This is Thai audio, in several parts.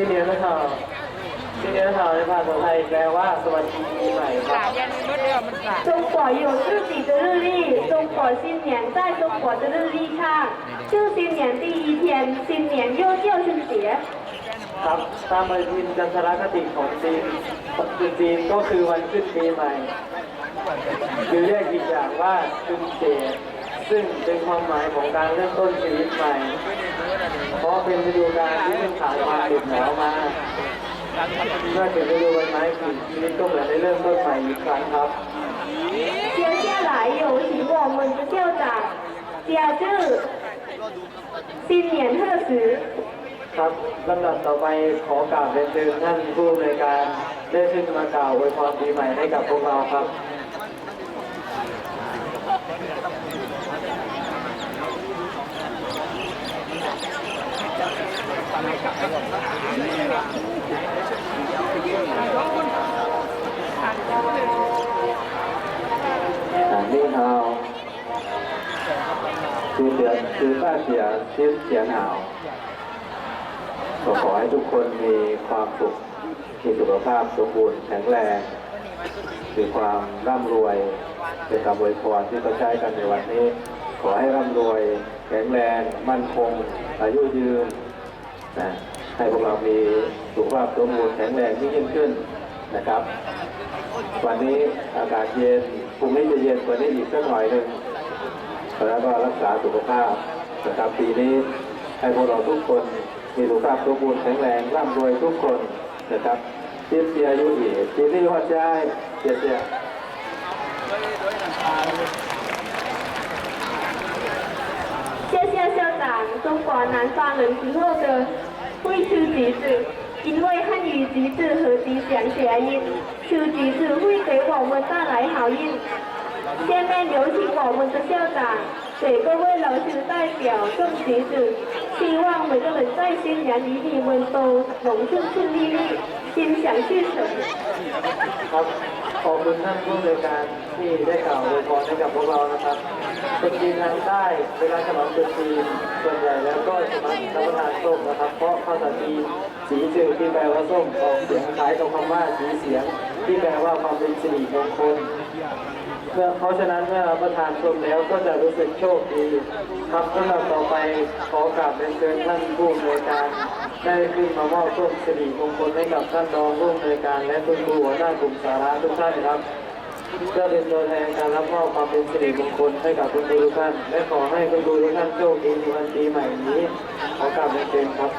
新年的好，新年好ในภาษาไทยแปลว่าสวัสดีปีใหม่ครับ 中国有自己的日历，中国新年在中国的日历上，就新年第一天，新年又叫春节。 ครับตามปฏิทินจันทรคติของจีนคือจีนก็คือวันขึ้นปีใหม่หรือเรียกอีกอย่างว่าจุนเจซึ่งเป็นความหมายของการเริ่มต้นชีวิตใหม่ เพราะเป็นฤดูกาลที่เป็นสายมาหดุหนาวมาเมื่อถึงฤดูใบไม้ผลิชีวิตก็เหมือนได้เริ่มต้นใหม่อีกครั้งครับเจียวเจี้ยหลายอยู่หิงวงมันเที่ยวจากเจียชื่อซินเหนียนเฮ่อซือครับลำดับต่อไปขอกราบเรียนเชิญท่านผู้อำนวยการได้ชื่นมากล่าวอวยพรปีใหม่ให้กับพวกเราครับ 你好，คือเดือนคือป้าเสียชื่อเสียงหาวก็ขอให้ทุกคนมีความสุขมีสุขภาพสมบูรณ์แข็งแรงมีความร่ำรวยเป็นคำอวยพรที่เขาใช้กันในวันนี้ ขอให้ร่ำรวย แข็งแรง มั่นคง อายุยืนนะ ให้พวกเรามีสุขภาพสมบูรณ์แข็งแรงยิ่งยิ่งขึ้นนะครับ วันนี้อากาศเย็น พรุ่งนี้จะเย็นกว่านี้อีกสักหน่อยหนึ่งแล้วก็รักษาสุขภาพนะครับปีนี้ให้พวกเราทุกคนมีสุขภาพสมบูรณ์แข็งแรงร่ำรวยทุกคนนะครับเชียร์เชียร์อายุอีกปีนี้หัวใจเชียร์เชียร์ 谢谢校长，中国南方人之后的 会吃橘子，因为汉语橘子和吉祥谐音，吃橘子会给我们带来好运。下面有请我们的校长给各位老师代表送橘子，希望每个人在新年里你们都能顺顺利利，心想事成。 ครับขอบคุณท่านผู้อำนวยการที่ได้กล่าวอวยพรให้กับพวกเรานะครับคนจีนทางใต้เวลาฉลองตรุษจีนส่วนใหญ่แล้วก็จะมา ็ รับประทานส้มนะครับ เพราะภาษาจีนสีจืดที่แปลว่าส้มออกเสียงคล้ายกับคำว่าสีเสียง ที่แปลว่าความเป็นสิริมงคลเมื่อเพราะฉะนั้นเมื่อรับประทานส้มแล้วก็จะรู้สึกโชคดีครับสำหรับต่อไปขอกราบเรียนเชิญท่านผู้อำนวยการ ได้ขึ้นมามอบส้มสิริมงคลให้กับท่านรองผู้อำนวยการ และคุณครูหัวหน้ากลุ่มสาระทุกท่านครับ เพื่อเป็นตัวแทนการรับมอบความเป็นสิริมงคลให้กับคุณครูทุกท่านและขอให้คุณครูทุกท่านโชคดีในวันปีใหม่นี้ขอกราบเรียนเชิญครับ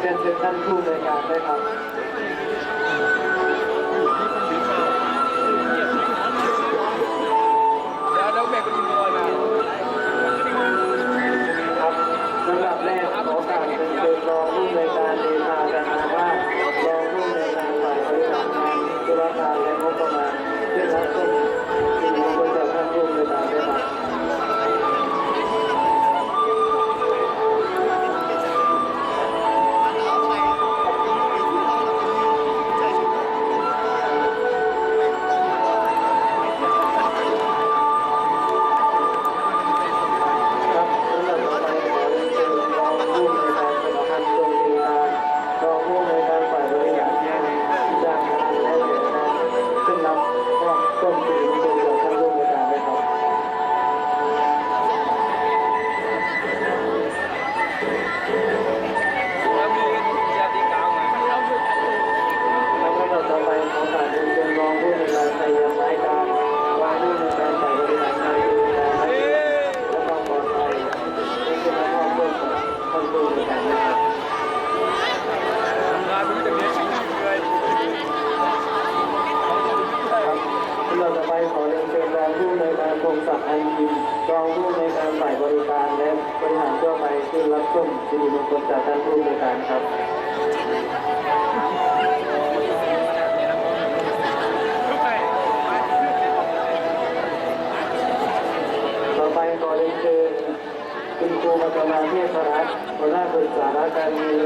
เรียนท่านผู้อำนการได้ครับ อันยิมรองผู้ในการฝ่ายบริการและบริหารทั่วไปขึ้นรับส้มสิริมงคลจากท่านผู้ในวยการครับต่อไปขอเรียนเชิญคุณครูปัตมาเทพรัตน์หัวหน้าศึกษาการเรียน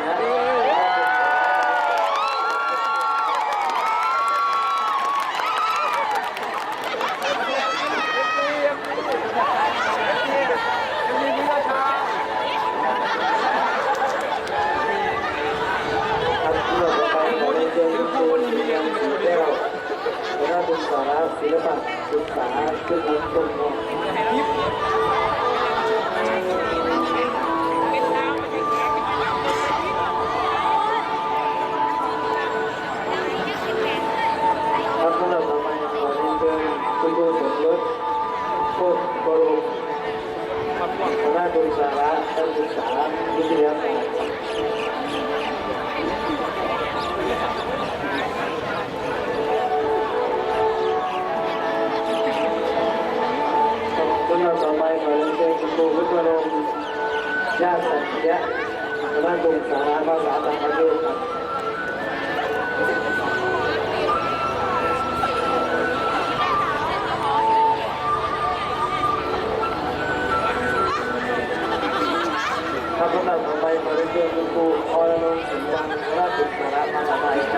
ขอเรียนเชิญคุณครูอรนงค์สิง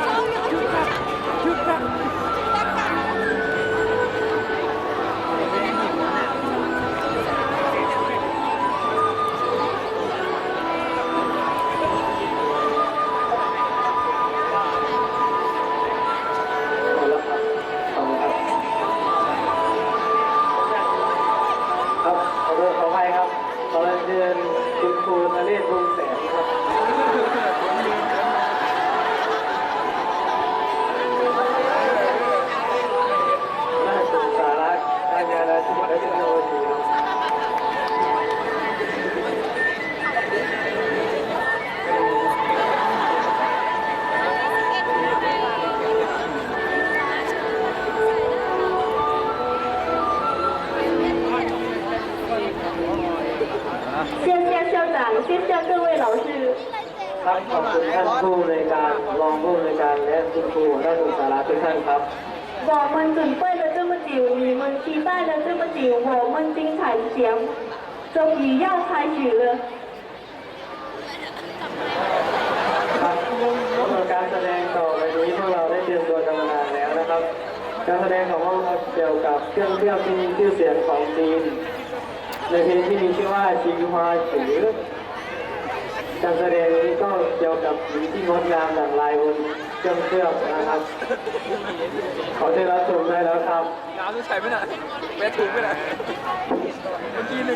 ครับขอบคุณท่านผู้ในการรองผู้ในการและคุณครูท่านศึกษาทุกท่านครับบอกมันจุนเป้ยและเจ้ามจิ๋วมีมันขี้ใต้และเจ้ามจิ๋วหัวมันจริงถ่ายเสียงจงหยีย่าชายฉิวเลยการแสดงต่อไปนี้พวกเราได้เตรียมตัวกันมานานแล้วนะครับ การแสดงของพวกเราเกี่ยวกับเครื่องเครื่ยงที่มีชื่อเสียงของจีนในเพลงที่มีชื่อว่าชิงฮวาฉือ การแสดงนี้ก็เกี่ยวกับสีที่งดงามดั่งลายบนเครื่องเคลือบนะครับ ขอได้รับชมได้แล้วครับ น้ำจะใช้ไหมน่ะแวะถุงไหมน่ะเมื่อกี้นี่